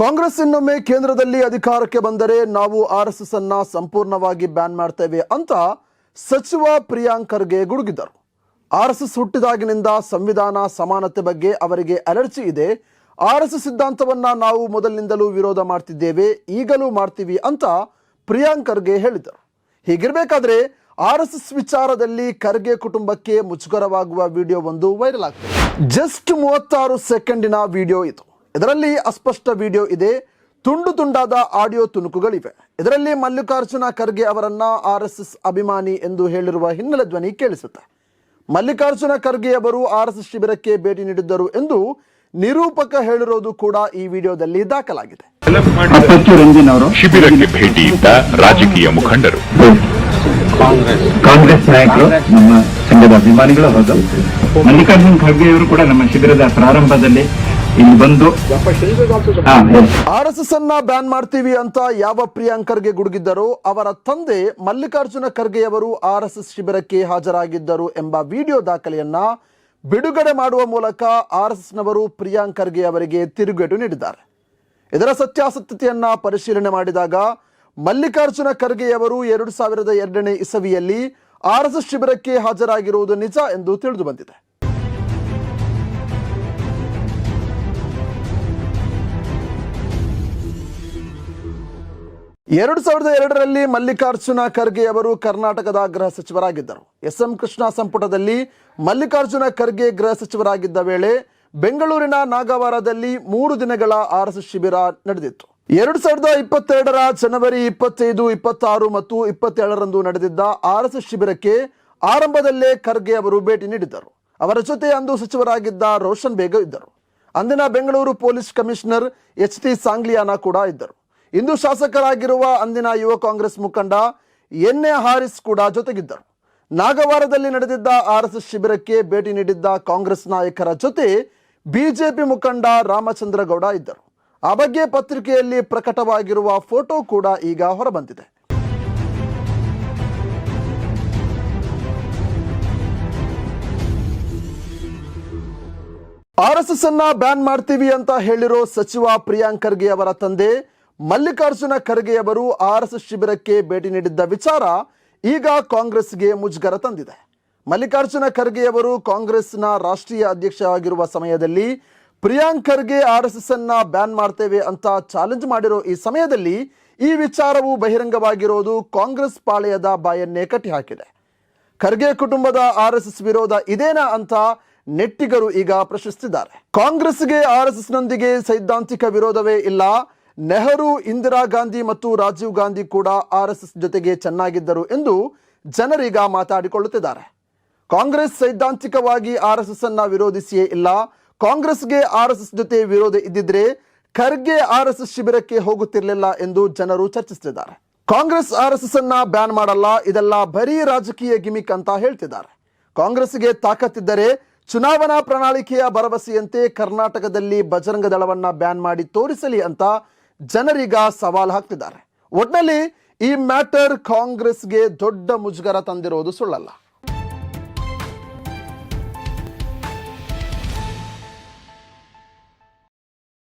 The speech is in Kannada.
ಕಾಂಗ್ರೆಸ್ ಇನ್ನೊಮ್ಮೆ ಕೇಂದ್ರದಲ್ಲಿ ಅಧಿಕಾರಕ್ಕೆ ಬಂದರೆ ನಾವು ಆರ್ ಎಸ್ ಎಸ್ ಅನ್ನ ಸಂಪೂರ್ಣವಾಗಿ ಬ್ಯಾನ್ ಮಾಡ್ತೇವೆ ಅಂತ ಸಚಿವ ಪ್ರಿಯಾಂಕ್ ಖರ್ಗೆ ಗುಡುಗಿದ್ದರು ಆರ್ ಎಸ್ ಎಸ್ ಹುಟ್ಟಿದಾಗಿನಿಂದ ಸಂವಿಧಾನ ಸಮಾನತೆ ಬಗ್ಗೆ ಅವರಿಗೆ ಅಲರ್ಜಿ ಇದೆ. ಆರ್ ಎಸ್ ಎಸ್ ಸಿದ್ಧಾಂತವನ್ನ ನಾವು ಮೊದಲಿನಿಂದಲೂ ವಿರೋಧ ಮಾಡ್ತಿದ್ದೇವೆ, ಈಗಲೂ ಮಾಡ್ತೀವಿ ಅಂತ ಪ್ರಿಯಾಂಕ್ ಖರ್ಗೆ ಹೇಳಿದರು. ಹೀಗಿರಬೇಕಾದ್ರೆ ಆರ್ ಎಸ್ ವಿಚಾರದಲ್ಲಿ ಖರ್ಗೆ ಕುಟುಂಬಕ್ಕೆ ಮುಜುಗರವಾಗುವ ವಿಡಿಯೋ ಒಂದು ವೈರಲ್ ಆಗ್ತದೆ. ಜಸ್ಟ್ ಮೂವತ್ತಾರು ಸೆಕೆಂಡಿನ ವಿಡಿಯೋ ಇದು. ಇದರಲ್ಲಿ ಅಸ್ಪಷ್ಟ ವಿಡಿಯೋ ಇದೆ. ತುಂಡು ತುಂಡಾದ ಆಡಿಯೋ ತುಣುಕುಗಳಿವೆ. ಇದರಲ್ಲಿ ಮಲ್ಲಿಕಾರ್ಜುನ ಖರ್ಗೆ ಅವರನ್ನ ಆರ್ ಎಸ್ ಎಸ್ ಅಭಿಮಾನಿ ಎಂದು ಹೇಳಿರುವ ಹಿನ್ನೆಲೆ ಧ್ವನಿ ಕೇಳಿಸುತ್ತೆ. ಮಲ್ಲಿಕಾರ್ಜುನ ಖರ್ಗೆ ಅವರು ಆರ್ ಎಸ್ ಎಸ್ ಶಿಬಿರಕ್ಕೆ ಭೇಟಿ ನೀಡಿದ್ದರು ಎಂದು ನಿರೂಪಕ ಹೇಳಿರೋದು ಕೂಡ ಈ ವಿಡಿಯೋದಲ್ಲಿ ದಾಖಲಾಗಿದೆ. ಶಿಬಿರಕ್ಕೆ ಭೇಟಿ ಅವರು ಶಿಬಿರಕ್ಕೆ ಭೇಟಿಯಿದ್ದ ರಾಜಕೀಯ ಮುಖಂಡರು. ಕಾಂಗ್ರೆಸ್ ನಾಯಕರು ನಮ್ಮ ಸಂಘದ ಅಭಿಮಾನಿಗಳು ಹೌದು. ಮಲ್ಲಿಕಾರ್ಜುನ್ ಖರ್ಗೆ ಅವರು ಕೂಡ ನಮ್ಮ ಶಿಬಿರದ ಪ್ರಾರಂಭದಲ್ಲಿ ಇಲ್ಲಿ ಬಂದು. ಆರ್ ಎಸ್ ಎಸ್ ಅನ್ನ ಬ್ಯಾನ್ ಮಾಡ್ತೀವಿ ಅಂತ ಯಾವ ಪ್ರಿಯಾಂಕ್ ಖರ್ಗೆ ಗುಡುಗಿದ್ದರೋ? ಅವರ ತಂದೆ ಮಲ್ಲಿಕಾರ್ಜುನ ಖರ್ಗೆಯವರು ಆರ್ ಎಸ್ ಎಸ್ ಶಿಬಿರಕ್ಕೆ ಹಾಜರಾಗಿದ್ದರು ಎಂಬ ವಿಡಿಯೋ ದಾಖಲೆಯನ್ನ ಬಿಡುಗಡೆ ಮಾಡುವ ಮೂಲಕ ಆರ್ ಎಸ್ ನವರು ಪ್ರಿಯಾಂಕ್ ಖರ್ಗೆ ಅವರಿಗೆ ತಿರುಗೇಟು ನೀಡಿದ್ದಾರೆ. ಇದರ ಸತ್ಯಾಸತ್ಯತೆಯನ್ನ ಪರಿಶೀಲನೆ ಮಾಡಿದಾಗ ಮಲ್ಲಿಕಾರ್ಜುನ ಖರ್ಗೆಯವರು ಎರಡು ಸಾವಿರದ ಎರಡನೇ ಇಸವಿಯಲ್ಲಿ ಆರ್ ಎಸ್ ಎಸ್ ಶಿಬಿರಕ್ಕೆ ಹಾಜರಾಗಿರುವುದು ನಿಜ ಎಂದು ತಿಳಿದು ಬಂದಿದೆ. ಎರಡು ಸಾವಿರದ ಎರಡರಲ್ಲಿ ಮಲ್ಲಿಕಾರ್ಜುನ ಖರ್ಗೆ ಅವರು ಕರ್ನಾಟಕದ ಗೃಹ ಸಚಿವರಾಗಿದ್ದರು. ಎಸ್ ಎಂ ಕೃಷ್ಣ ಸಂಪುಟದಲ್ಲಿ ಮಲ್ಲಿಕಾರ್ಜುನ ಖರ್ಗೆ ಗೃಹ ಸಚಿವರಾಗಿದ್ದ ವೇಳೆ ಬೆಂಗಳೂರಿನ ನಾಗವಾರದಲ್ಲಿ ಮೂರು ದಿನಗಳ ಆರ್ ಶಿಬಿರ ನಡೆದಿತ್ತು. ಎರಡು ಸಾವಿರದ ಇಪ್ಪತ್ತೆರಡರ ಜನವರಿ ಇಪ್ಪತ್ತೈದು, ಇಪ್ಪತ್ತಾರು ಮತ್ತು ಇಪ್ಪತ್ತೇಳರಂದು ನಡೆದಿದ್ದ ಆರ್ ಶಿಬಿರಕ್ಕೆ ಆರಂಭದಲ್ಲೇ ಖರ್ಗೆ ಅವರು ಭೇಟಿ ನೀಡಿದ್ದರು. ಅವರ ಜೊತೆ ಅಂದು ಸಚಿವರಾಗಿದ್ದ ರೋಷನ್ ಬೇಗ ಇದ್ದರು. ಅಂದಿನ Bengaluru police commissioner H T Sangliana ಕೂಡ ಇದ್ದರು. ಇಂದು ಶಾಸಕರಾಗಿರುವ ಅಂದಿನ ಯುವ ಕಾಂಗ್ರೆಸ್ ಮುಖಂಡ ಎನ್ ಎ ಹಾರಿಸ್ ಕೂಡ ಜೊತೆಗಿದ್ದರು. ನಾಗವಾರದಲ್ಲಿ ನಡೆದಿದ್ದ ಆರ್ ಎಸ್ ಶಿಬಿರಕ್ಕೆ ಭೇಟಿ ನೀಡಿದ್ದ ಕಾಂಗ್ರೆಸ್ ನಾಯಕರ ಜೊತೆ ಬಿಜೆಪಿ ಮುಖಂಡ ರಾಮಚಂದ್ರ ಗೌಡ ಇದ್ದರು. ಆ ಬಗ್ಗೆ ಪತ್ರಿಕೆಯಲ್ಲಿ ಪ್ರಕಟವಾಗಿರುವ ಫೋಟೋ ಕೂಡ ಈಗ ಹೊರಬಂದಿದೆ. ಆರ್ ಎಸ್ ಎಸ್ ಅನ್ನ ಬ್ಯಾನ್ ಮಾಡ್ತೀವಿ ಅಂತ ಹೇಳಿರೋ ಸಚಿವ ಪ್ರಿಯಾಂಕ್ ಖರ್ಗೆ ಅವರ ತಂದೆ ಮಲ್ಲಿಕಾರ್ಜುನ ಖರ್ಗೆಯವರು ಆರ್ ಎಸ್ ಎಸ್ ಶಿಬಿರಕ್ಕೆ ಭೇಟಿ ನೀಡಿದ್ದ ವಿಚಾರ ಈಗ ಕಾಂಗ್ರೆಸ್ಗೆ ಮುಜುಗರ ತಂದಿದೆ. ಮಲ್ಲಿಕಾರ್ಜುನ ಖರ್ಗೆಯವರು ಕಾಂಗ್ರೆಸ್ನ ರಾಷ್ಟ್ರೀಯ ಅಧ್ಯಕ್ಷರಾಗಿರುವ ಸಮಯದಲ್ಲಿ, Priyank Kharge R S S ಅನ್ನ ಬ್ಯಾನ್ ಮಾಡ್ತೇವೆ ಅಂತ ಚಾಲೆಂಜ್ ಮಾಡಿರೋ ಈ ಸಮಯದಲ್ಲಿ ಈ ವಿಚಾರವು ಬಹಿರಂಗವಾಗಿರೋದು ಕಾಂಗ್ರೆಸ್ ಪಾಳೆಯದ ಬಾಯನ್ನೇ ಕಟ್ಟಿಹಾಕಿದೆ. ಖರ್ಗೆ ಕುಟುಂಬದ ಆರ್ ಎಸ್ ಎಸ್ ವಿರೋಧ ಇದೇನಾ ಅಂತ ನೆಟ್ಟಿಗರು ಈಗ ಪ್ರಶ್ನಿಸುತ್ತಿದ್ದಾರೆ ಕಾಂಗ್ರೆಸ್ಗೆ ಆರ್ ಎಸ್ ಎಸ್ ನೊಂದಿಗೆ ಸೈದ್ಧಾಂತಿಕ ವಿರೋಧವೇ ಇಲ್ಲ ನೆಹರು, ಇಂದಿರಾ ಗಾಂಧಿ ಮತ್ತು ರಾಜೀವ್ ಗಾಂಧಿ ಕೂಡ ಆರ್ ಎಸ್ ಎಸ್ ಜೊತೆಗೆ ಚೆನ್ನಾಗಿದ್ದರು ಎಂದು ಜನರೀಗ ಮಾತಾಡಿಕೊಳ್ಳುತ್ತಿದ್ದಾರೆ. ಕಾಂಗ್ರೆಸ್ ಸೈದ್ಧಾಂತಿಕವಾಗಿ ಆರ್ ಎಸ್ ಎಸ್ ಅನ್ನ ವಿರೋಧಿಸಿಯೇ ಇಲ್ಲ. ಕಾಂಗ್ರೆಸ್ಗೆ ಆರ್ ಎಸ್ ಎಸ್ ಜೊತೆ ವಿರೋಧ ಇದ್ದಿದ್ರೆ ಖರ್ಗೆ ಆರ್ ಎಸ್ ಎಸ್ ಶಿಬಿರಕ್ಕೆ ಹೋಗುತ್ತಿರಲಿಲ್ಲ ಎಂದು ಜನರು ಚರ್ಚಿಸುತ್ತಿದ್ದಾರೆ. ಕಾಂಗ್ರೆಸ್ ಆರ್ ಎಸ್ ಎಸ್ ಅನ್ನ ಬ್ಯಾನ್ ಮಾಡಲ್ಲ, ಇದೆಲ್ಲ ಬರೀ ರಾಜಕೀಯ ಗಿಮಿಕ್ ಅಂತ ಹೇಳ್ತಿದ್ದಾರೆ. ಕಾಂಗ್ರೆಸ್ಗೆ ತಾಕತ್ತಿದ್ದರೆ ಚುನಾವಣಾ ಪ್ರಣಾಳಿಕೆಯ ಭರವಸೆಯಂತೆ ಕರ್ನಾಟಕದಲ್ಲಿ ಬಜರಂಗ ದಳವನ್ನ ಬ್ಯಾನ್ ಮಾಡಿ ತೋರಿಸಲಿ ಅಂತ ಜನರೀಗ ಸವಾಲು ಹಾಕ್ತಿದ್ದಾರೆ. ಒಟ್ನಲ್ಲಿ ಈ ಮ್ಯಾಟರ್ ಕಾಂಗ್ರೆಸ್ಗೆ ದೊಡ್ಡ ಮುಜುಗರ ತಂದಿರೋದು ಸುಳ್ಳಲ್ಲ.